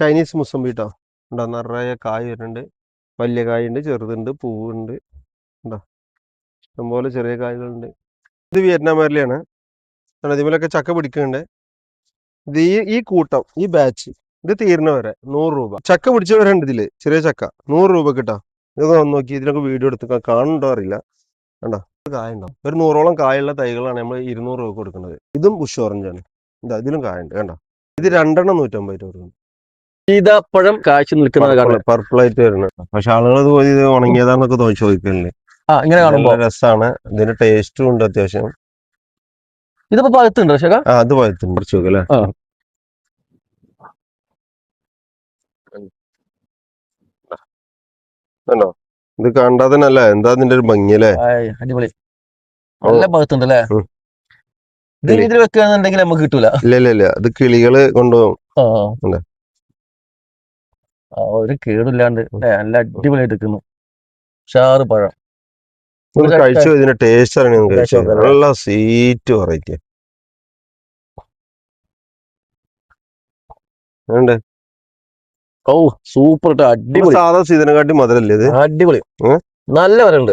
Chinese mosambi കേട്ടോ ഉണ്ടോ? നിറയെ കായ് വരുന്നുണ്ട്. വലിയ കായുണ്ട് ചെറുതുണ്ട് പൂവുണ്ട്. ഉണ്ടോ? ഇഷ്ടംപോലെ ചെറിയ കായകളുണ്ട്. ഇത് വിയറ്റ്നാം മേരലയാണ് ആണ് ചക്ക പിടിക്കുന്നുണ്ട്. ഇത് ഈ ഈ കൂട്ടം ഈ ബാച്ച് ഇത് തീരുന്ന വരെ നൂറ് രൂപ. ചക്ക പിടിച്ചവരുണ്ട് ഇതിൽ ചെറിയ ചക്ക. നൂറ് രൂപ കിട്ടാ ഇതൊക്കെ വന്ന് നോക്കി ഇതിനൊക്കെ വീഡിയോ എടുത്ത് കാണുന്നുണ്ടോ അറിയില്ല. കണ്ടോ? കായുണ്ടാവും ഒരു നൂറോളം കായുള്ള തൈകളാണ് നമ്മൾ ഇരുന്നൂറ് രൂപ കൊടുക്കുന്നത്. ഇതും ബുഷ് ഓറഞ്ചാണ് ഇതാ ഇതിലും കായുണ്ട് കണ്ടോ? ഇത് രണ്ടെണ്ണം നൂറ്റമ്പത് രൂപ കൊടുക്കുന്നത് സീതാപ്പഴം കാഴ്ച നിൽക്കുന്നത് കാണുന്നത് പർപ്പിൾ ആയിട്ട് വരുന്നത്. പക്ഷെ ആളുകൾ ഇത് പോയി ഇത് ഉണങ്ങിയതാന്നൊക്കെ തോന്നി ചോദിക്കലുണ്ട് ആ ഇങ്ങനെ കാണുമ്പോ. നല്ല രസമാണ് ഇതിന്റെ ടേസ്റ്റും ഉണ്ട് അത്യാവശ്യം. ഇതിപ്പോ പഴുത്തുണ്ട് പക്ഷേ ആ അത് പഴുത്തുണ്ട്. കുറച്ച് നോക്കല്ലേ ഇത് കണ്ടാ തന്നെ അല്ലേ? എന്താ ഇതിന്റെ ഒരു ഭംഗി അല്ലേ? അടിപൊളി. നല്ല പഴുത്തുണ്ട് അല്ലേ ഉം. ഇത് ഇതിൽ വെക്കുകയാണെന്നുണ്ടെങ്കിൽ നമുക്ക് കിട്ടൂല. ഇല്ല ഇല്ല ഇല്ല. ഇത് കിളികൾ കൊണ്ടുപോകും. ഒരു കേടില്ലാണ്ട് ല്ലേ, നല്ല അടിപൊളിയായിട്ട് നിൽക്കുന്നു. ഷാറ് പഴം. കഴിച്ചു ഇതിന്റെ ടേസ്റ്റ് അറിയണം കഴിച്ച് കഴിച്ചു നല്ല സീറ്റ് വെറൈറ്റി ഓ സൂപ്പർ അടിപൊളി. സാധാ സീതനെക്കാട്ടി മധുരല്ലേ ഇത്? അടിപൊളി. നല്ല വരണ്ട്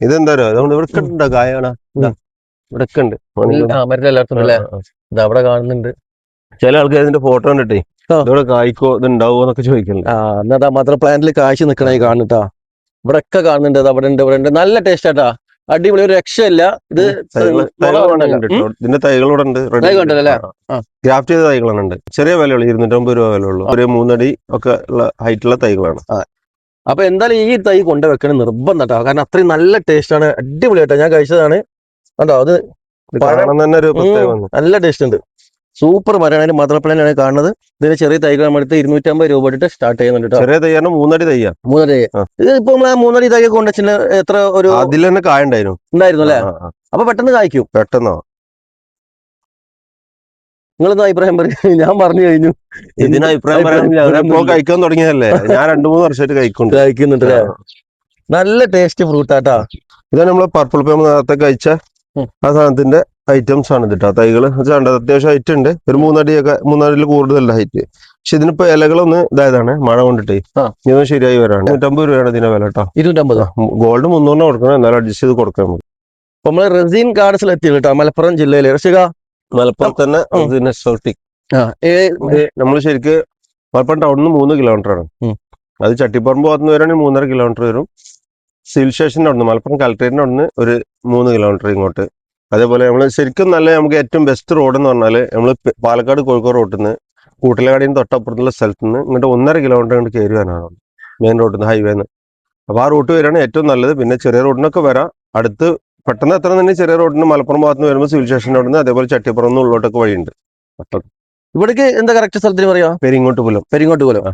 ഇതെന്താ അതുകൊണ്ട് ഇവിടെ ഉണ്ട് കായാണ് ഇവിടെ ഉണ്ട് ആ മരുന്ന് എല്ലായിടത്തും അല്ലേ ഇത് അവിടെ കാണുന്നുണ്ട്. ചില ആൾക്കാർ ഇതിന്റെ ഫോട്ടോ കണ്ടിട്ടേ ആ. ഇതോടെ കായ്ക്കോ ഇതുണ്ടാവോ എന്നൊക്കെ ചോദിക്കലുണ്ട്. ആ എന്നാ മാത്രം പ്ലാന്റിൽ കാഴ്ച നിക്കണേ കാണുട്ടാ. ഇവിടെ ഒക്കെ കാണുന്നുണ്ട് അവിടെ ഉണ്ട് ഇവിടെ ഉണ്ട് നല്ല ടേസ്റ്റ് ആട്ടാ. അടിപൊളി ഒരു രക്ഷയല്ല. ഇത് തൈകൾ ഇവിടെ ഉണ്ട് കേട്ടോ. ഇതിന്റെ തൈകൾ ഇവിടെ ഉണ്ട് ready തൈ കണ്ടല്ലേ? ആ. ഗ്രാഫ്റ്റ് ചെയ്ത തൈകളാണ് ഉണ്ട്. ചെറിയ വിലയുള്ളൂ ഇരുന്നൂറ്റമ്പത് രൂപ വിലയുള്ളൂ. ഒരു മൂന്നടി ഒക്കെ ഉള്ള ഹൈറ്റുള്ള തൈകളാണ്. അപ്പൊ എന്തായാലും ഈ തൈ കൊണ്ട് വെക്കണ നിർബന്ധം കേട്ടോ കാരണം അത്രയും നല്ല ടേസ്റ്റ് ആണ്. അടിപൊളി ആട്ടോ ഞാൻ കഴിച്ചതാണ്. കണ്ടോ? അത് ഇത് പഴം- കാണാൻ തന്നെ ഒരു പ്രത്യേകത നല്ല ടേസ്റ്റ് ഉണ്ട്. സൂപ്പർ മരമാണ് അതിന്റെ മദർ പ്ലാന്റ് കാണുന്നത്. ഇതിന് ചെറിയ തൈകൾ നമ്മളെടുത്ത് ഇരുന്നൂറ്റമ്പത് രൂപ ഇട്ട് സ്റ്റാർട്ട് ചെയ്യുന്നുണ്ട് ചെറിയ തൈയാണ് മൂന്നടി തയ്യാ മൂന്നടി തൈ. ഇത് ഇപ്പൊ നമ്മൾ ആ മൂന്നടി തൈ കൊണ്ടുവച്ചിന് എത്ര ഒരു അതിൽ തന്നെ കായ ഉണ്ടായിരുന്നു. ഉണ്ടായിരുന്നു അല്ലേ. അപ്പൊ പെട്ടെന്ന് കായ്ക്കും. പെട്ടെന്നോ? നിങ്ങളെന്താ അഭിപ്രായം പറയും ഞാൻ പറഞ്ഞു കഴിഞ്ഞു. ഇതിന് അഭിപ്രായം കഴിക്കാൻ തുടങ്ങിയതല്ലേ? ഞാൻ രണ്ടു മൂന്ന് വർഷമായിട്ട് കഴിക്കുന്നുണ്ട്. കഴിക്കുന്നുണ്ട് നല്ല ടേസ്റ്റ് ഫ്രൂട്ടാട്ടാ ഇതാണ് നമ്മൾ പർപ്പിൾ പേമ്പ് നേരത്തെ കഴിച്ച ആ സാധനത്തിന്റെ ഐറ്റംസ് ആണ് കേട്ടോ തൈകൾ കണ്ടത് അത്യാവശ്യം ഹൈറ്റ് ഉണ്ട്. ഒരു മൂന്നടിയൊക്കെ മൂന്നടിയിൽ കൂടുതലല്ല ഹൈറ്റ് പക്ഷെ ഇതിനിപ്പോ ഇലകളൊന്ന് ഇതായതാണ് മഴ കൊണ്ടിട്ടേ. ഇതൊന്നും ശരിയായി വരാണ്. നൂറ്റമ്പത് രൂപയാണ് ഇതിന്റെ വില കേട്ടോ ഇരുന്നൂറ്റമ്പത്. ഗോൾഡ് മുന്നൂറിനെ കൊടുക്കണം എന്നാലും അഡ്ജസ്റ്റ് ചെയ്ത് കൊടുക്കാൻ നമുക്ക് നമ്മൾ നമ്മൾ റസീൻ ഗാർഡൻസിൽ എത്തി കേട്ടോ മലപ്പുറം ജില്ലയിലെ. രക്ഷിക മലപ്പുറം തന്നെ നമ്മൾ എക്സോട്ടിക് നമ്മൾ ശരിക്ക് മലപ്പുറം ടൗണിൽ നിന്ന് മൂന്ന് കിലോമീറ്റർ ആണ്. അത് ചട്ടിപ്പറമ്പ് ഭാഗത്ത് നിന്ന് വരാണെങ്കിൽ മൂന്നര കിലോമീറ്റർ വരും. സിവിൽ സ്റ്റേഷന്റെ അവിടെ നിന്ന് മലപ്പുറം കലക്ടറേറ്റിന്റെ അവിടെ നിന്ന് ഒരു മൂന്ന് കിലോമീറ്റർ ഇങ്ങോട്ട്. അതേപോലെ നമ്മൾ ശരിക്കും നല്ല നമുക്ക് ഏറ്റവും ബെസ്റ്റ് റോഡ് എന്ന് പറഞ്ഞാൽ നമ്മൾ പാലക്കാട് കോഴിക്കോട് റോട്ടിൽ നിന്ന് കൂട്ടിലങ്ങാടിന് തൊട്ടപ്പുറത്തുള്ള സ്ഥലത്ത് നിന്ന് ഇങ്ങോട്ട് ഒന്നര കിലോമീറ്റർ ഇങ്ങോട്ട് കയറി വരാനാണ് മെയിൻ റോഡിൽ നിന്ന് ഹൈവേന്ന് അപ്പോൾ ആ റൂട്ട് വരികയാണ് ഏറ്റവും നല്ലത്. പിന്നെ ചെറിയ റോഡിനൊക്കെ വരാം. അടുത്ത് പെട്ടെന്ന് എത്ര തന്നെ ചെറിയ റോഡിന് മലപ്പുറം ഭാഗത്ത് നിന്ന് വരുമ്പോൾ സിവിൽ സ്റ്റേഷന്റെ അവിടെ നിന്ന് അതേപോലെ ചട്ടിപ്പുറം നിന്ന് ഉള്ളോട്ടൊക്കെ വഴിയുണ്ട്. പെട്ടെന്ന് ഇവിടേക്ക് എന്താ കറക്റ്റ് സ്ഥലത്തിന് പറയാ? പെരിങ്ങോട്ട് പോലും പെരിങ്ങോട്ട് പോലും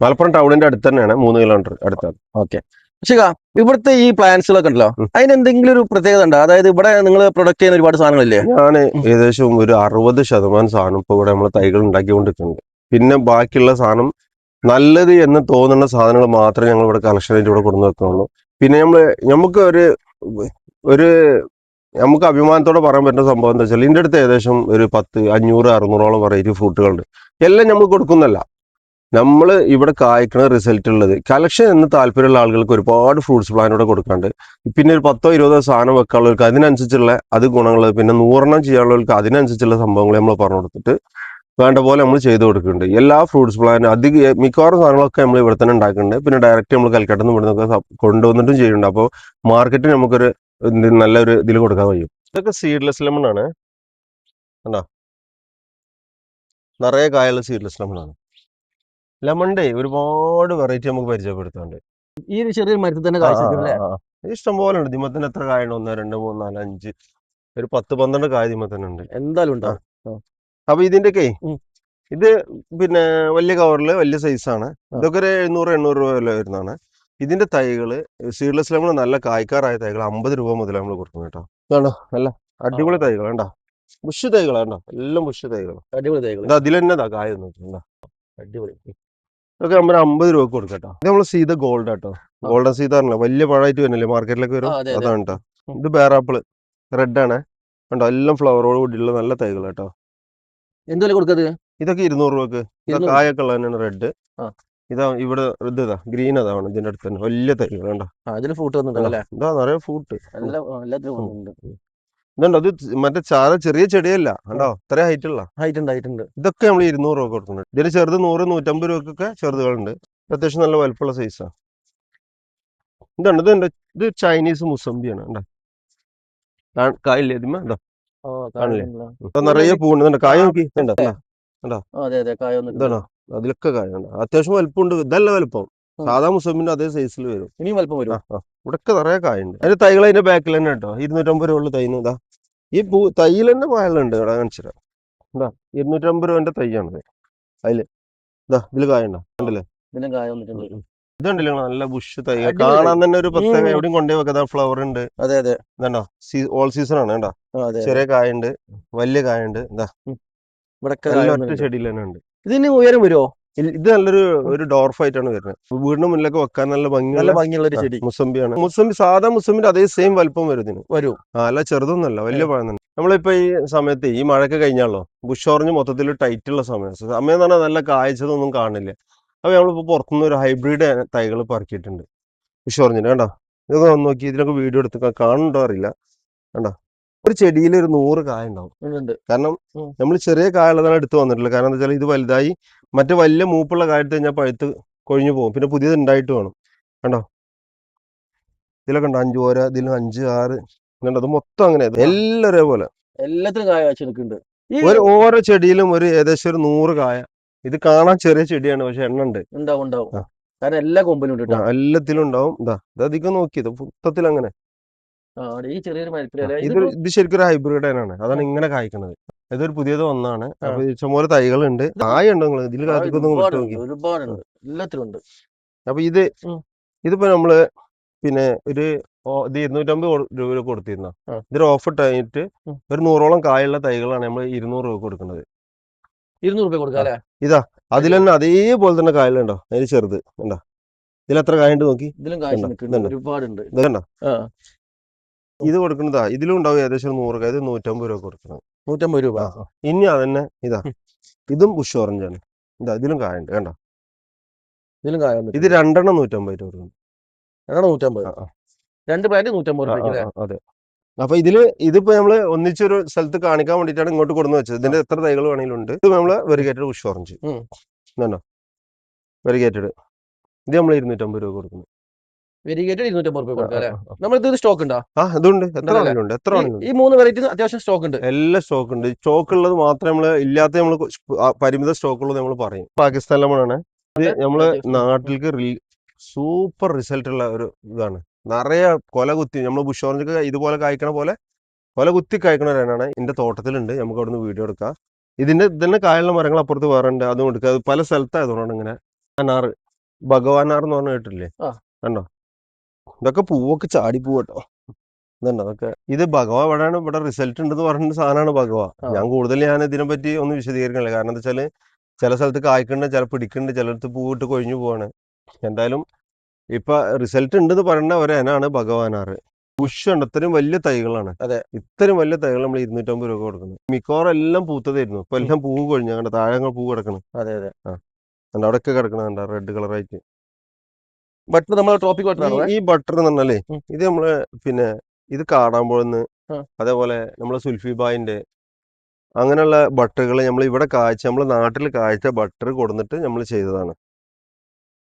മലപ്പുറം ടൗണിന്റെ അടുത്ത് തന്നെയാണ്. മൂന്ന് കിലോമീറ്റർ അടുത്താണ്. ഓക്കെ. ശിക ഇവിടുത്തെ ഈ പ്ലാന്റ്സുകളൊക്കെ ഉണ്ടല്ലോ. അതിന് എന്തെങ്കിലും ഒരു പ്രത്യേകത ഉണ്ടോ? അതായത് ഇവിടെ നിങ്ങൾ പ്രൊഡക്റ്റ് ചെയ്യുന്ന ഒരുപാട് സാധനങ്ങളില്ലേ? ഞാൻ ഏകദേശം ഒരു അറുപത് ശതമാനം സാധനം ഇപ്പൊ ഇവിടെ നമ്മൾ തൈകൾ ഉണ്ടാക്കിക്കൊണ്ടിരിക്കുന്നുണ്ട്. പിന്നെ ബാക്കിയുള്ള സാധനം നല്ലത് എന്ന് തോന്നുന്ന സാധനങ്ങൾ മാത്രമേ ഞങ്ങൾ ഇവിടെ കളക്ഷനായിട്ട് ഇവിടെ കൊണ്ടു വെക്കുന്നുള്ളൂ. പിന്നെ നമ്മൾ നമുക്ക് ഒരു ഒരു നമുക്ക് അഭിമാനത്തോടെ പറയാൻ പറ്റുന്ന സംഭവം എന്താ വെച്ചാൽ ഇതിന്റെ അടുത്ത് ഏകദേശം ഒരു പത്ത് അഞ്ഞൂറ് അറുന്നൂറോളം വെറൈറ്റി ഫ്രൂട്ടുകളുണ്ട് എല്ലാം നമ്മൾ കൊടുക്കുന്നല്ല നമ്മൾ ഇവിടെ കായ്ക്കണ റിസൾട്ട് ഉള്ളത്. കളക്ഷൻ എന്ന് താല്പര്യമുള്ള ആളുകൾക്ക് ഒരുപാട് ഫ്രൂട്ട്സ് പ്ലാൻ ഇവിടെ കൊടുക്കാണ്ട്. പിന്നെ ഒരു പത്തോ ഇരുപതോ സാധനം വെക്കാനുള്ളവർക്ക് അതിനനുസരിച്ചുള്ള അത് ഗുണങ്ങൾ പിന്നെ നൂറെണ്ണം ചെയ്യാനുള്ളവർക്ക് അതിനനുസരിച്ചുള്ള സംഭവങ്ങൾ നമ്മൾ പറഞ്ഞു കൊടുത്തിട്ട് വേണ്ട പോലെ നമ്മൾ ചെയ്തു കൊടുക്കുന്നുണ്ട്. എല്ലാ ഫ്രൂട്ട്സ് പ്ലാൻ അധിക മിക്കവാറും സാധനങ്ങളൊക്കെ നമ്മൾ ഇവിടെ തന്നെ ഉണ്ടാക്കുന്നുണ്ട്. പിന്നെ ഡയറക്റ്റ് നമ്മൾ കൽക്കട്ടയിൽ നിന്ന് ഇവിടുന്നൊക്കെ കൊണ്ടുവന്നിട്ടും ചെയ്യുന്നുണ്ട്. അപ്പോൾ മാർക്കറ്റ് നമുക്കൊരു നല്ലൊരു ഇതിൽ കൊടുക്കാൻ കഴിയും. ഇതൊക്കെ സീഡ്ലെസ് ലെമൺ ആണ്. കണ്ടോ? നിറയെ കായുള്ള സീഡ്ലെസ് ലെമൺ ആണ്. ലെമണിന്റെ ഒരുപാട് വെറൈറ്റി നമുക്ക് പരിചയപ്പെടുത്തുന്നുണ്ട് ഈ ഒരു ചെറിയ മരത്തിൽ തന്നെ കാഴ്ച ഇഷ്ടം പോലെ ഉണ്ട്. ദിമത്തിന് എത്ര കായുണ്ട് ഒന്ന് രണ്ട് മൂന്ന് നാല് അഞ്ച്. ഒരു പത്ത് പന്ത്രണ്ട് കായ ദിമത്തിന് ഉണ്ട്. എന്തായാലും ഉണ്ടാവും അപ്പൊ ഇതിന്റെയൊക്കെ. ഇത് പിന്നെ വലിയ കവറിൽ വലിയ സൈസാണ്. ഇതൊക്കെ ഒരു എഴുന്നൂറ് എണ്ണൂറ് രൂപ വില വരുന്നതാണ്. ഇതിന്റെ തൈകൾ സീഡ്ലെസ് ലെമൺ നല്ല കായ്ക്കാറായ തൈകൾ അമ്പത് രൂപ മുതൽ നമ്മൾ കൊടുക്കുന്നത് കേട്ടോ. വേണ്ടോ നല്ല അടിപൊളി തൈകൾ വേണ്ട ബുഷ് തൈകളാണ് എല്ലാം ബുഷ് തൈകളും അടിപൊളി തൈകൾ അതിൽ തന്നെ കായ അടിപൊളി. ഇതൊക്കെ നമ്മൾ അമ്പത് രൂപ കൊടുക്കട്ടോ. ഇത് നമ്മൾ സീത ഗോൾഡ് ആട്ടോ. ഗോൾഡൻ സീത ആണല്ലോ വലിയ പഴമായിട്ട് വരുന്നില്ലേ മാർക്കറ്റിലേക്ക് വരും. അതാണ് കേട്ടോ. ഇത് ബേറാപ്പിൾ റെഡ് ആണ്. കണ്ടോ? എല്ലാം ഫ്ലവറോട് കൂടിയുള്ള നല്ല തൈകൾ കേട്ടോ എന്തുവരെ കൊടുക്കത് ഇതൊക്കെ ഇരുന്നൂറ് രൂപക്ക്. ഇതാ ഇരുന്നൂറ്. കായൊക്കെ ഉള്ള തന്നെയാണ് റെഡ് ഇതാ ഇവിടെ ഇത് ഇതാ ഗ്രീൻ അതാണ് ഇതിന്റെ അടുത്ത് തന്നെ. വലിയ തൈകൾ കണ്ടോ? ഫ്രൂട്ട് വന്നിട്ടുണ്ട് അല്ലേ ഇതാ നിറയെ ഫ്രൂട്ട് ഇതുണ്ടോ. അത് മറ്റേ ചാര ചെറിയ ചെടിയല്ല. കണ്ടോ? ഇത്ര ഹൈറ്റ് ഉള്ള. ഹൈറ്റ് ഉണ്ട് ഹൈറ്റ് ഉണ്ട്. ഇതൊക്കെ നമ്മൾ ഇരുന്നൂറ് രൂപ കൊടുക്കുന്നുണ്ട് ഇതിന് ചെറുത് നൂറ് നൂറ്റമ്പത് രൂപക്കൊക്കെ ചെറുതുകളുണ്ട്. അത്യാവശ്യം നല്ല വലുപ്പമുള്ള സൈസാണ് ഇതുണ്ട് ഇത് ഇത് ചൈനീസ് മുസംബിയാണ് കണ്ടോ? കായില്ലേ ഇതിമ്മ ഇതാ ഓ കാണില്ലേ? നിറയെ പൂണ്ട് കായ നോക്കി. ഇതുണ്ടോ? ഇതാ, അതെ അതെ. കായ അതിലൊക്കെ കായുണ്ട് അത്യാവശ്യം വലുപ്പമുണ്ട്. ഇതല്ല വലുപ്പം. സാധാ മുസംബിന്റെ അതേ സൈസിൽ വരും. ഇനിയും വലുപ്പം വരും. ഇവിടെ നിറയെ കായുണ്ട് അതിന്റെ തൈകൾ അതിന്റെ ബാക്കിൽ തന്നെ കേട്ടോ. ഇരുന്നൂറ്റമ്പത് രൂപ ഉള്ള തൈന്. ഇതാ. ഈ പൂ തൈയിൽ തന്നെ പായലുണ്ട് ഇവിടെ കാണിച്ചിട്ട് എന്താ ഇരുന്നൂറ്റമ്പത് രൂപന്റെ തൈയാണിത് അതിൽ ഇതാ ഇതിൽ കായുണ്ടോ കണ്ടില്ലേ? ഇതിനും കായ വന്നിട്ടുണ്ട്. ഇതുണ്ടല്ലോ നല്ല ബുഷ് തൈ. കാണാൻ തന്നെ ഒരു പ്രത്യേക. എവിടെയും കൊണ്ടുപോയി വെക്കാ. ഫ്ലവർ ഉണ്ട്. അതെ അതെ. ഇതുണ്ടോ? ഓൾ സീസൺ ആണ് കേട്ടോ ചെറിയ കായുണ്ട് വലിയ കായുണ്ട് ഇതാ. ഇവിടെ ഒറ്റ. ചെടിയിൽ തന്നെ ഉണ്ട്. ഇതിന് ഉയരം വരുമോ ഇത് നല്ലൊരു ഒരു ഡോർഫ് ആയിട്ടാണ് വരുന്നത്. വീടിന് മുന്നിലൊക്കെ വെക്കാൻ നല്ല നല്ല ഭംഗിയുള്ള ഒരു ചെടി. മുസംബിയാണ് മുസംബി സാധാ മുസംബിന്റെ അതേ സെയിം വലുപ്പം വരും. ഇതിന് വരും അല്ല ചെറുതൊന്നല്ല വലിയ പഴം തന്നെ. നമ്മളിപ്പോ ഈ സമയത്ത് ഈ മഴയൊക്കെ കഴിഞ്ഞാലോ ബുഷ് ഓറഞ്ച് മൊത്തത്തിൽ ടൈറ്റ് ഉള്ള സമയം. സമയം എന്ന് പറഞ്ഞാൽ നല്ല കായ്ച്ചതൊന്നും കാണില്ല. അപ്പൊ നമ്മളിപ്പോ പുറത്തുനിന്ന് ഒരു ഹൈബ്രിഡ് തൈകൾ പറക്കിയിട്ടുണ്ട് ബുഷ് ഓറഞ്ചിന്റെ കണ്ടോ? ഇതൊക്കെ നോക്കി ഇതിനൊക്കെ വീഡിയോ എടുത്ത് കാണണ്ടോ കാണുന്നുണ്ടോ അറിയില്ല. കണ്ടോ? ഒരു ചെടിയിൽ ഒരു നൂറ് കായ ഉണ്ടാവും. ഉണ്ട് കാരണം നമ്മൾ ചെറിയ കായുള്ളതാണ് എടുത്തു വന്നിട്ടുള്ളത്. കാരണം എന്താ വെച്ചാൽ ഇത് വലുതായി മറ്റു വലിയ മൂപ്പുള്ള കാര്യത്തിൽ ഞാൻ കഴിഞ്ഞാൽ പഴുത്ത് കൊഴിഞ്ഞു പോകും. പിന്നെ പുതിയത് ഉണ്ടായിട്ട് വേണം. കണ്ടോ? ഇതിലൊക്കെ ഉണ്ട് അഞ്ച് ഓര ഇതിൽ അഞ്ച് ആറ് അത് മൊത്തം അങ്ങനെ. എല്ലാം ഒരേപോലെ എല്ലാത്തിനും കായ വെച്ചെടുക്കുന്നുണ്ട് ഒരു ഓരോ ചെടിയിലും ഒരു ഏകദേശം ഒരു നൂറ് കായ. ഇത് കാണാൻ ചെറിയ ചെടിയാണ് പക്ഷെ എണ്ണ ഉണ്ട്. ഉണ്ടാവും ഉണ്ടാവും. കാരണം എല്ലാ കൊമ്പിനും ഉണ്ട് എല്ലാത്തിലും ഉണ്ടാവും. ഇതാ ഇത് അധികം നോക്കിയത് മൊത്തത്തിൽ അങ്ങനെ? ഇത് ഇത് ശരിക്കും ഒരു ഹൈബ്രിഡ് ആണ്. അതാണ് ഇങ്ങനെ കായ്ക്കണത്. ഇതൊരു പുതിയത് ഒന്നാണ്. അപ്പൊ ഇഷ്ടംപോലെ തൈകളുണ്ട്. ഉണ്ടോ നിങ്ങൾ ഇതിൽ വിട്ടു ഒരുപാടുണ്ട്. എല്ലാത്തിലും ഉണ്ട്. അപ്പൊ ഇത്. ഇതിപ്പോ നമ്മൾ പിന്നെ ഒരു ഇത് ഇരുന്നൂറ്റമ്പത് രൂപ കൊടുത്തിരുന്ന. ഇതൊരു ഓഫർ കഴിഞ്ഞിട്ട്. ഒരു നൂറോളം കായുള്ള തൈകളാണ് നമ്മൾ ഇരുന്നൂറ് രൂപ കൊടുക്കുന്നത്. ഇരുന്നൂറ് രൂപ കൊടുക്കാം അല്ലേ? അതിൽ തന്നെ അതേപോലെ തന്നെ കായലുണ്ടോ? അതിന് ചെറുത്. ഉണ്ടോ ഇതിൽ എത്ര കായുണ്ട് നോക്കി? ഇതിലും ഇതുണ്ട്, ഇത് ഇത് കൊടുക്കുന്നതാ ഇതിലും ഉണ്ടാവും ഏകദേശം നൂറ് കായ ഇത് നൂറ്റമ്പത് രൂപ കൊടുക്കുന്നത് നൂറ്റമ്പത് രൂപ. ഇനി അതന്നെ ഇതാ. ഇതും ബുഷ് ഓറഞ്ച് ആണ് ഇതാ ഇതിലും കായുണ്ട് കണ്ടോ? ഇതിലും കായ ഇത് രണ്ടെണ്ണം നൂറ്റമ്പത് രൂപ രണ്ടെണ്ണം നൂറ്റമ്പത്. രണ്ട് പ്ലാന്റ് നൂറ്റമ്പത് രൂപ അതെ. അപ്പൊ ഇതിൽ ഇതിപ്പോ നമ്മൾ ഒന്നിച്ചൊരു സ്ഥലത്ത് കാണിക്കാൻ വേണ്ടിട്ടാണ് ഇങ്ങോട്ട് കൊടുന്ന് വെച്ചത്. ഇതിന്റെ എത്ര തൈകൾ വേണമെങ്കിലും ഉണ്ട് ഇത് നമ്മൾ വെറിഗേറ്റഡ് ബുഷ് ഓറഞ്ച്. വെറിഗേറ്റഡ് ഇത് നമ്മൾ ഇരുന്നൂറ്റമ്പത് രൂപ കൊടുക്കുന്നു. വെരിഗേറ്റ് ഇരുന്നൂറ്റമ്പത് റുപ്യ കൊടുക്കാം അല്ലേ? ഇത് സ്റ്റോക്ക് ഉണ്ടോ? ആ ഇതുണ്ട്. എത്ര? ഉണ്ട്. എത്ര ഉണ്ട്. ഈ മൂന്ന് വെറൈറ്റി അത്യാവശ്യം സ്റ്റോക്ക് ഉണ്ട്. എല്ലാ സ്റ്റോക്ക് ഉണ്ട്. സ്റ്റോക്ക് ഉള്ളത് മാത്രമേ നമ്മൾ ഇല്ലാത്ത നമ്മൾ പരിമിത സ്റ്റോക്ക് ഉള്ളത് നമ്മൾ പറയും. പാകിസ്ഥാനിലാണ് ഇത് നമ്മൾ നാട്ടിലേക്ക് സൂപ്പർ റിസൾട്ട് ഉള്ള ഒരു ഇതാണ്. നിറയെ കൊല കുത്തി. നമ്മൾ ബുഷ് ഓറഞ്ച് ഇതുപോലെ കായ്ക്കണ പോലെ കൊല കുത്തി കായ്ക്കണ ഒരെണ്ണാണ് എന്റെ തോട്ടത്തിലുണ്ട്. നമുക്ക് അവിടുന്ന് വീഡിയോ എടുക്കാം. ഇതിന്റെ തന്നെ കായുള്ള മരങ്ങൾ അപ്പുറത്ത് വേറെ ഉണ്ട്. അതും എടുക്കുക അത് പല സ്ഥലത്തായതുകൊണ്ടാണ് ഇങ്ങനെ. അനാറ്. ഭഗവാനാർ എന്ന് പറഞ്ഞ കേട്ടില്ലേ ആ. കണ്ടോ? ഇതൊക്കെ പൂവൊക്കെ ചാടി പോവട്ടോ. ഇതുണ്ടോ? അതൊക്കെ ഇത് ഭഗവ ഇവിടെയാണ് ഇവിടെ റിസൾട്ട് ഉണ്ടെന്ന് പറഞ്ഞ സാധനമാണ് ഭഗവ. ഞാൻ കൂടുതൽ ഞാൻ ഇതിനെ പറ്റി ഒന്ന് വിശദീകരിക്കണില്ല. കാരണം എന്താ വെച്ചാൽ ചില സ്ഥലത്ത് കായ്ക്കുന്നുണ്ട് ചില പിടിക്കുന്നുണ്ട് ചിലടത്ത് പൂവിട്ട് കൊഴിഞ്ഞു പോവാണ്. എന്തായാലും ഇപ്പൊ റിസൾട്ട് ഉണ്ടെന്ന് പറയുന്ന ഒരു ഇനാണ് ഭഗവാനാറ്. ബുഷ് ഉണ്ട് ഇത്രയും വലിയ തൈകളാണ്. അതെ. ഇത്രയും വലിയ തൈകൾ നമ്മൾ ഇരുന്നൂറ്റമ്പത് രൂപ കൊടുക്കുന്നത്. മിക്കവാറും എല്ലാം പൂത്തതായിരുന്നു. ഇപ്പൊ എല്ലാം പൂവ് കൊഴിഞ്ഞു. അങ്ങനെ താഴെ പൂ കിടക്കണം. അതെ അതെ. കണ്ടോ? അവിടെയൊക്കെ കിടക്കണം റെഡ് കളറായിട്ട് ബട്ടർ നമ്മൾ ടോപ്പിക് ബട്ടർ ആണ് ഈ ബട്ടർ എന്ന് പറഞ്ഞാലേ ഇത് നമ്മൾ പിന്നെ ഇത് കാണാൻ ആ. അതേപോലെ നമ്മളെ സുൽഫിബായിന്റെ അങ്ങനെയുള്ള ബട്ടറുകൾ നമ്മൾ ഇവിടെ കാഴ്ച നമ്മൾ നാട്ടിൽ കാഴ്ച ബട്ടർ കൊടുന്നിട്ട് നമ്മൾ ചെയ്തതാണ്.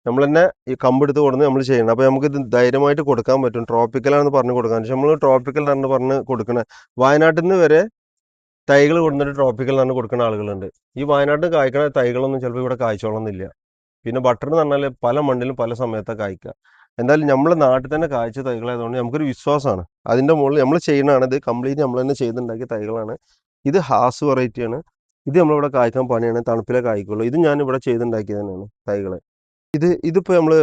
നമ്മൾ തന്നെ ഈ കമ്പെടുത്ത് കൊടുന്ന് നമ്മൾ ചെയ്യണം അപ്പൊ നമുക്ക് ഇത് ധൈര്യമായിട്ട് കൊടുക്കാൻ പറ്റും. ട്രോപ്പിക്കലാണെന്ന് പറഞ്ഞ് കൊടുക്കാൻ പക്ഷെ നമ്മൾ ട്രോപ്പിക്കൽ എന്ന് പറഞ്ഞ് കൊടുക്കണേ വയനാട്ടിൽ നിന്ന് വരെ തൈകൾ കൊടുത്തിട്ട് ട്രോപ്പിക്കൽ എന്ന് കൊടുക്കുന്ന ആളുകളുണ്ട്. ഈ വയനാട്ടിൽ കായ്ക്കണ തൈകളൊന്നും ചിലപ്പോൾ ഇവിടെ കായ്ച്ചോളന്നില്ല. പിന്നെ ബട്ടർ എന്ന് പറഞ്ഞാൽ പല മണ്ണിലും പല സമയത്താണ് കായ്ക്കുക എന്തായാലും നമ്മളെ നാട്ടിൽ തന്നെ കായ്ച്ച തൈകളായതുകൊണ്ട് നമുക്കൊരു വിശ്വാസമാണ് അതിന്റെ മുകളിൽ നമ്മൾ ചെയ്യുന്നതാണ് ഇത് കംപ്ലീറ്റ് നമ്മൾ തന്നെ ചെയ്തുണ്ടാക്കിയ തൈകളാണ്. ഇത് ഹാസ് വെറൈറ്റിയാണ് ഇത് നമ്മളിവിടെ കായ്ക്കാൻ പണിയാണ്. തണുപ്പിലെ കായ്ക്കുള്ളൂ. ഇത് ഞാൻ ഇവിടെ ചെയ്തുണ്ടാക്കിയത് തന്നെയാണ് തൈകൾ ഇത് ഇതിപ്പോൾ നമ്മൾ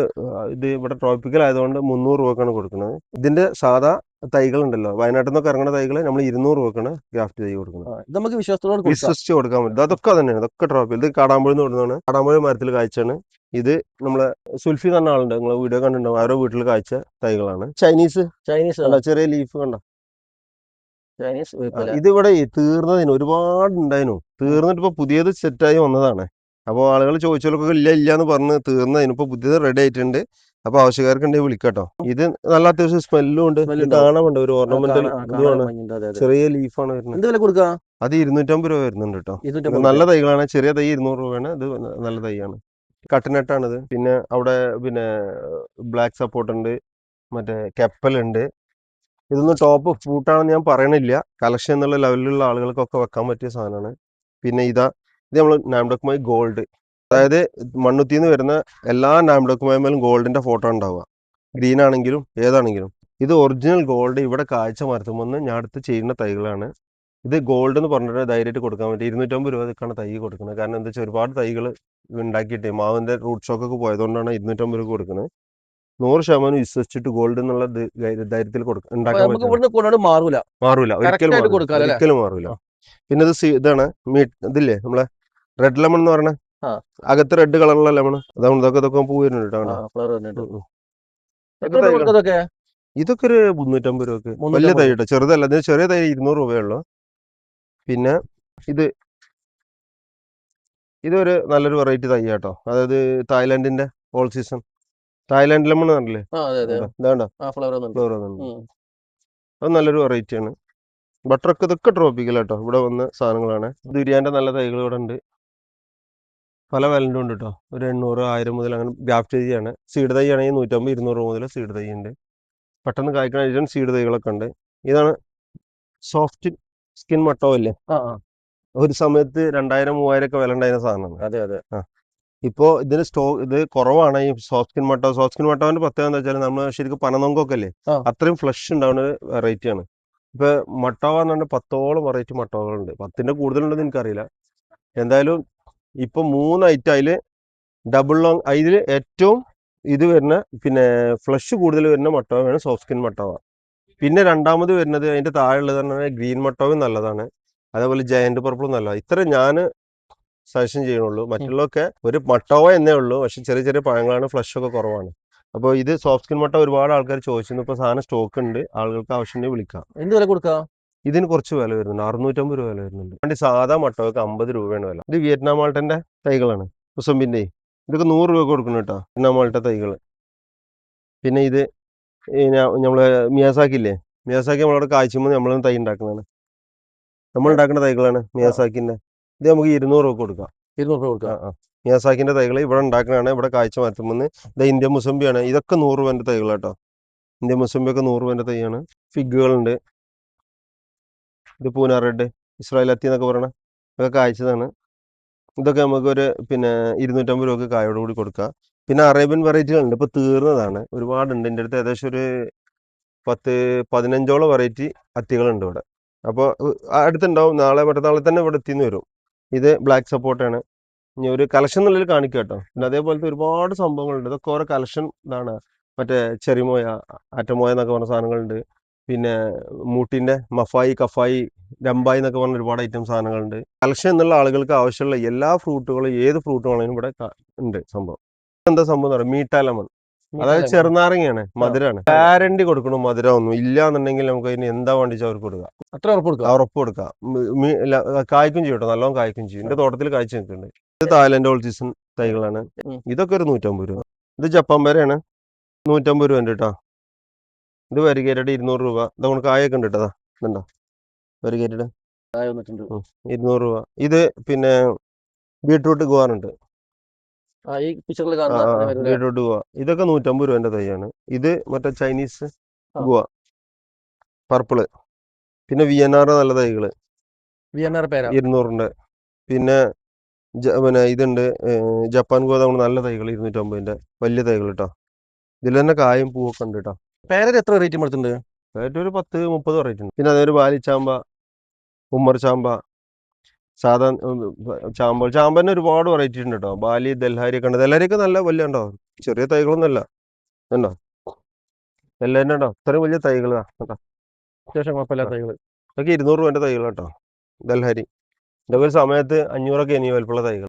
ഇത് ഇവിടെ ട്രോപ്പിക്കൽ ആയതുകൊണ്ട് മുന്നൂറ് രൂപക്കാണ് കൊടുക്കുന്നത്. ഇതിന്റെ സാധാ തൈകൾ ഉണ്ടല്ലോ വയനാട്ടിൽ നിന്നൊക്കെ ഇറങ്ങുന്ന തൈകൾ നമ്മൾ ഇരുന്നൂറ് രൂപക്കാണ് ഗ്രാഫ്റ്റ് ചെയ്ത് കൊടുക്കുന്നത് ഇത് നമുക്ക് വിശ്വാസത്തോട് വിശ്വസിച്ച് കൊടുക്കാൻ പറ്റും. അതൊക്കെ തന്നെയാണ് അതൊക്കെ ട്രോപ്പി ഇത് കാടാമ്പുഴന്ന് കൊടുക്കുന്നതാണ് കാടാമ്പുഴ മരത്തിൽ കാഴ്ചയാണ്. ഇത് നമ്മളെ സുൽഫി തന്ന ആളുണ്ട്. നിങ്ങൾ വീഡിയോ കണ്ടിട്ടുണ്ടാവും. അവരുടെ വീട്ടിൽ കാഴ്ച തൈകളാണ്. ചൈനീസ് ചൈനീസ് ചെറിയ ലീഫ് കണ്ട. ചൈനീസ് ഇതിവിടെ ഇത് ഇവിടെ തീർന്നതിന് ഒരുപാട് ഉണ്ടായിരുന്നു തീർന്നിട്ട് ഇപ്പൊ പുതിയത് സെറ്റായി വന്നതാണ്. അപ്പോൾ ആളുകൾ ചോദിച്ചാലൊക്കെ ഇല്ല ഇല്ല എന്ന് പറഞ്ഞ് തീർന്നതിന് ഇപ്പൊ പുതിയത് റെഡി ആയിട്ടുണ്ട്. അപ്പൊ ആവശ്യക്കാർക്ക് ഉണ്ടെങ്കിൽ വിളിക്കാട്ടോ ഇത് നല്ല അത്യാവശ്യം സ്മെല്ലും ഉണ്ട് കാണാമുണ്ട് ഒരു ഓർണമെന്റൽ ഇതുമാണ്. ചെറിയ ലീഫാണ് വരുന്നത്. അത് ഇരുന്നൂറ്റമ്പത് രൂപ വരുന്നുണ്ട് കേട്ടോ. നല്ല തൈകളാണ്. ചെറിയ തൈ ഇരുന്നൂറ് രൂപയാണ്. ഇത് നല്ല തൈയാണ്. കട്ടനെട്ടാണിത് പിന്നെ അവിടെ പിന്നെ ബ്ലാക്ക് സപ്പോർട്ട് ഉണ്ട്. മറ്റേ കെപ്പൽ ഉണ്ട്. ഇതൊന്നും ടോപ്പ് ഫ്രൂട്ടാണെന്ന് ഞാൻ പറയണില്ല. കളക്ഷൻ എന്നുള്ള ലെവലിലുള്ള ആളുകൾക്കൊക്കെ വെക്കാൻ പറ്റിയ സാധനമാണ്. പിന്നെ ഇതാ ഇത് നമ്മൾ നാംഡോക്കുമായി ഗോൾഡ് അതായത് മണ്ണുത്തിന്ന് വരുന്ന എല്ലാ നാംഡോക്കുമായും ഗോൾഡിന്റെ ഫോട്ടോ ഉണ്ടാവുക. ഗ്രീൻ ആണെങ്കിലും ഏതാണെങ്കിലും. ഇത് ഒറിജിനൽ ഗോൾഡ് ഇവിടെ കാഴ്ച മരത്തുമെന്ന് ഞാൻ അടുത്ത് ചെയ്യുന്ന തൈകളാണ്. ഇത് ഗോൾഡ് എന്ന് പറഞ്ഞിട്ട് ധൈര്യമായിട്ട് കൊടുക്കാൻ പറ്റും. ഇരുന്നൂറ്റമ്പത് രൂപക്കാണ് തൈ കൊടുക്കുന്നത്. കാരണം എന്താ വെച്ചാൽ ഒരുപാട് തൈകൾ ഉണ്ടാക്കിയിട്ട്. മാവിന്റെ റൂട്ട് ഷോക്കൊക്കെ പോയതുകൊണ്ടാണ് ഇരുന്നൂറ്റമ്പത് രൂപ കൊടുക്കുന്നത്. നൂറ് ശതമാനം വിശ്വസിച്ചിട്ട് ഗോൾഡ് എന്നുള്ള ധൈര്യത്തിൽ കൊടുക്ക- അപ്പൊ ഉണ്ടാക്കാൻ നമുക്ക് പറ്റും. ഇവിടുന്ന് കൊണ്ടുപോയി മാറൂല. ഒരിക്കലും? ഒരിക്കലും മാറൂല. പിന്നെ ഇത് ഇതാണ് ഇതില്ലേ നമ്മളെ റെഡ് ലെമൺ എന്ന് പറഞ്ഞ. അകത്ത് റെഡ് കളറുള്ള ലെമൺ അതാണ് ഇതൊക്കെ ഇതൊക്കെ പൂ വരുന്നുണ്ട് രൂപ ഇതൊക്കെ ഒരു മുന്നൂറ്റമ്പത് രൂപക്ക്. വലിയ. തൈ കേട്ടോ. ചെറുതല്ല. ചെറിയ തൈ ഇരുന്നൂറ് രൂപയുള്ളൂ പിന്നെ ഇത് ഇതൊരു നല്ലൊരു വെറൈറ്റി തൈ കേട്ടോ. അതായത് തായ്ലാന്റിന്റെ ഓൾ സീസൺ തായ്ലാന്റ് ലെമൺ ആണല്ലേ ആ അതെ അതെ. ഇതാണ്ട ഫ്ലവർ. അത് നല്ലൊരു വെറൈറ്റിയാണ് ബട്ടറൊക്കെ ഇതൊക്കെ ട്രോപ്പിക്കൽ കേട്ടോ. ഇവിടെ വന്ന സാധനങ്ങളാണ്. ദുരിയാന്റെ നല്ല തൈകൾ ഇവിടെ ഉണ്ട്. പല വിലന്റെ ഉണ്ട് കേട്ടോ ഒരു എണ്ണൂറ് ആയിരം മുതൽ അങ്ങനെ ഗ്രാഫ്റ്റ് തൈയാണ് സീഡ് തൈ ആണെങ്കിൽ നൂറ്റമ്പത് ഇരുന്നൂറ് മുതൽ സീഡ് തൈ ഉണ്ട്. പെട്ടെന്ന് കായ്ക്കണ ഐറ്റം സീഡ് തൈകളൊക്കെ ഉണ്ട്. ഇതാണ് സോഫ്റ്റ് സ്കിൻ മട്ടോ അല്ലേ ആ ആ. ഒരു സമയത്ത് രണ്ടായിരം മൂവായിരം ഒക്കെ വില ഉണ്ടായിരുന്ന സാധനമാണ്. അതെ അതെ. ഇപ്പോൾ ഇതിന് സ്റ്റോ ഇത് കുറവാണ് ഈ സോഫ്റ്റ് സ്കിൻ മട്ടോ. സോഫ്റ്റ് സ്കിൻ മട്ടോന്റെ പ്രത്യേകത എന്താ വെച്ചാൽ നമ്മൾ ശരിക്കും പനനൊങ്കൊക്കെ അല്ലേ? അത്രയും ഫ്ലഷ് ഉണ്ടാവുന്ന വെറൈറ്റി ആണ്. ഇപ്പൊ മട്ടോ എന്ന് പറഞ്ഞാൽ പത്തോളം വെറൈറ്റി മട്ടോകളുണ്ട്. പത്തിന്റെ കൂടുതലുണ്ടെന്ന് എനിക്കറിയില്ല. എന്തായാലും ഇപ്പൊ മൂന്ന് ഐറ്റം അതിൽ ഡബിൾ ലോങ് അതിൽ ഏറ്റവും ഇത് വരുന്ന പിന്നെ ഫ്ലഷ് കൂടുതൽ വരുന്ന മട്ടോവയാണ് സോഫ്റ്റ് സ്കിൻ മട്ടോവ. പിന്നെ രണ്ടാമത് വരുന്നത് അതിന്റെ താഴെയുള്ളത് പറഞ്ഞാൽ ഗ്രീൻ മട്ടോവും നല്ലതാണ്. അതേപോലെ ജയന്റ് പർപ്പിളും നല്ലതാണ് ഇത്ര ഞാൻ സജഷൻ ചെയ്യണുള്ളൂ മറ്റുള്ളതൊക്കെ ഒരു മട്ടോവ എന്നേ ഉള്ളൂ. പക്ഷെ ചെറിയ ചെറിയ പഴങ്ങളാണ് ഫ്ലഷ് ഒക്കെ കുറവാണ്. അപ്പോൾ ഇത് സോഫ്റ്റ് സ്കിൻ മട്ട ഒരുപാട് ആൾക്കാർ ചോദിച്ചിരുന്നു. ഇപ്പോൾ സാധനം സ്റ്റോക്ക് ഉണ്ട്. ആളുകൾക്ക് ആവശ്യമുണ്ടെങ്കിൽ വിളിക്കാം. എന്ത് വില കൊടുക്കുക ഇതിന് കുറച്ച് വില വരുന്നുണ്ട്. അറുന്നൂറ്റമ്പത് രൂപ വില വരുന്നുണ്ട്. വണ്ടി സാധാ മട്ടോക്ക് അമ്പത് രൂപയാണ് വില. ഇത് വിയറ്റ്നാം മാൾട്ടന്റെ തൈകളാണ്. മുസംബിന്റെ ഇതൊക്കെ നൂറ് രൂപ കൊടുക്കണം കേട്ടോ വിയറ്റ്നാം മാൾട്ട തൈകൾ പിന്നെ ഇത് ഈ മിയാസാക്കില്ലേ മിയാസാക്കി നമ്മളവിടെ കാഴ്ചമ്പോൾ നമ്മൾ തൈ ഉണ്ടാക്കുന്നതാണ്. നമ്മൾ ഉണ്ടാക്കുന്ന തൈകളാണ് മിയാസാക്കിന്റെ ഇത് നമുക്ക് ഇരുന്നൂറ് രൂപ കൊടുക്കാം. ഇരുന്നൂറ് രൂപ കൊടുക്കാം. ആ. മിയാസാക്കിന്റെ തൈകൾ ഇവിടെ ഉണ്ടാക്കുന്നതാണ്. ഇവിടെ കാഴ്ച മാറ്റുമ്പോൾ ഇത് ഇന്ത്യൻ മുസംബിയാണ് ഇതൊക്കെ നൂറ് കേട്ടോ ഇന്ത്യൻ മുസംബി ഒക്കെ നൂറ് രൂപേന്റെ തൈയാണ്. ഫിഗുകളുണ്ട് ഇത് പൂന റെഡ് ഇസ്രായേൽ അത്തി എന്നൊക്കെ പറയണ ഇതൊക്കെ കായ്ച്ചതാണ് ഇതൊക്കെ നമുക്ക് ഒരു പിന്നെ ഇരുന്നൂറ്റമ്പത് രൂപക്ക് കായോട് കൂടി കൊടുക്കാം. പിന്നെ അറേബ്യൻ വെറൈറ്റികളുണ്ട് ഇപ്പോൾ തീർന്നതാണ്. ഒരുപാടുണ്ട്. എന്റെ അടുത്ത് ഏകദേശം ഒരു പത്ത് പതിനഞ്ചോളം വെറൈറ്റി അത്തികളുണ്ട് ഇവിടെ. അപ്പോൾ അടുത്തുണ്ടാവും. നാളെ മറ്റന്നാളെ തന്നെ ഇവിടെ എത്തിന്ന് വരും. ഇത് ബ്ലാക്ക് സപ്പോർട്ടാണ് ഇനി ഒരു കളക്ഷൻ എന്നുള്ളതിൽ കാണിക്കുക കേട്ടോ. പിന്നെ അതേപോലത്തെ ഒരുപാട് സംഭവങ്ങളുണ്ട്. ഇതൊക്കെ ഓരോ കളക്ഷൻ ഇതാണ്. മറ്റേ ചെറിമോയ ആറ്റമോയ എന്നൊക്കെ പറഞ്ഞ സാധനങ്ങളുണ്ട്. പിന്നെ മൂട്ടിന്റെ മഫായി കഫായി രമ്പായി എന്നൊക്കെ പറഞ്ഞ ഒരുപാട് ഐറ്റം സാധനങ്ങളുണ്ട്. കളക്ഷൻ എന്നുള്ള ആളുകൾക്ക് ആവശ്യമുള്ള എല്ലാ ഫ്രൂട്ടുകളും ഏത് ഫ്രൂട്ടുകളാണെങ്കിലും ഇവിടെ ഉണ്ട് സംഭവം. എന്താ സംഭവം എന്ന് പറയാം മീട്ടാ ലെമൺ അതായത് ചെറുനാരങ്ങയാണ് മധുരമാണ് ഗ്യാരണ്ടി കൊടുക്കണം മധുരം ഒന്നും ഇല്ല എന്നുണ്ടെങ്കിൽ നമുക്ക് അതിന് എന്താ വേണ്ടിച്ചാൽ അവർക്ക് കൊടുക്കാം? അത്ര ഉറപ്പ് കൊടുക്കുക ഉറപ്പ് കൊടുക്കാം. മി- മി- ല- കായ്ക്കും ചെയ്യും കേട്ടോ നല്ലോണം കായ്ക്കും ചെയ്യും. എന്റെ തോട്ടത്തിൽ കായ്ച്ചു നിൽക്കുന്നുണ്ട്. ഇത് തായ്ലൻഡ് ഓൾ സീസൺ തൈകളാണ്. ഇതൊക്കെ ഒരു നൂറ്റമ്പത് രൂപ. ഇത് ജപ്പാൻ വരെയാണ്. നൂറ്റമ്പത് രൂപ ഉണ്ട് കേട്ടോ. ഇത് വരികേരുടെ ഇരുന്നൂറ് രൂപ. ഇതുകൊണ്ട് കായൊക്കെ ഉണ്ട് കേട്ടോ ഇതുണ്ടോ? ആയി വന്നിട്ടുണ്ട്. ഇരുന്നൂറ് രൂപ. ഇത് പിന്നെ ബീട്രൂട്ട് ഗുവാറുണ്ട് ബീട്രൂട്ട് ഗുവ. ഇതൊക്കെ നൂറ്റമ്പത് രൂപന്റെ തൈയാണ്. ഇത് മറ്റേ ചൈനീസ്. ഗുവ. പർപ്പിൾ. പിന്നെ വി എൻ ആർ നല്ല തൈകൾ. വിയന്നാർ പേര? ഇരുന്നൂറിന്റെ പിന്നെ പിന്നെ ഇതുണ്ട്. ജപ്പാൻ ഗോതമ്പ് നല്ല തൈകൾ ഇരുന്നൂറ്റമ്പതിന്റെ വലിയ തൈകൾ കേട്ടോ ഇതിൽ തന്നെ കായും പൂവൊക്കെ ഉണ്ട് കേട്ടോ പേരര് എത്ര റേറ്റ് എടുത്തിട്ടുണ്ട് ഏറ്റവും ഒരു പത്ത് മുപ്പത് വെറൈറ്റി ഉണ്ട്. പിന്നെ അതൊരു ബാലിച്ചാമ്പ ഉമ്മർ ചാമ്പ സാധാ ചാമ്പ. ചാമ്പന്നെ ഒരുപാട് വെറൈറ്റി ഉണ്ട് കേട്ടോ ബാലി ദൽഹാരി ഒക്കെ ഉണ്ട്. ദൽഹാരി ഒക്കെ നല്ല വലിയ ഉണ്ടോ? ചെറിയ തൈകളൊന്നുമല്ല. ഉണ്ടോ? ദൽഹാരി ഉണ്ടോ? ഇത്രയും വലിയ തൈകളാ കേട്ടോ അത്യാവശ്യം കുഴപ്പമില്ല തൈകൾ ഇതൊക്കെ ഇരുന്നൂറ് രൂപേന്റെ തൈകൾ കേട്ടോ ദൽഹാരി. ഇതൊക്കെ ഒരു സമയത്ത് അഞ്ഞൂറൊക്കെ ഇനി വലിപ്പുള്ള തൈകൾ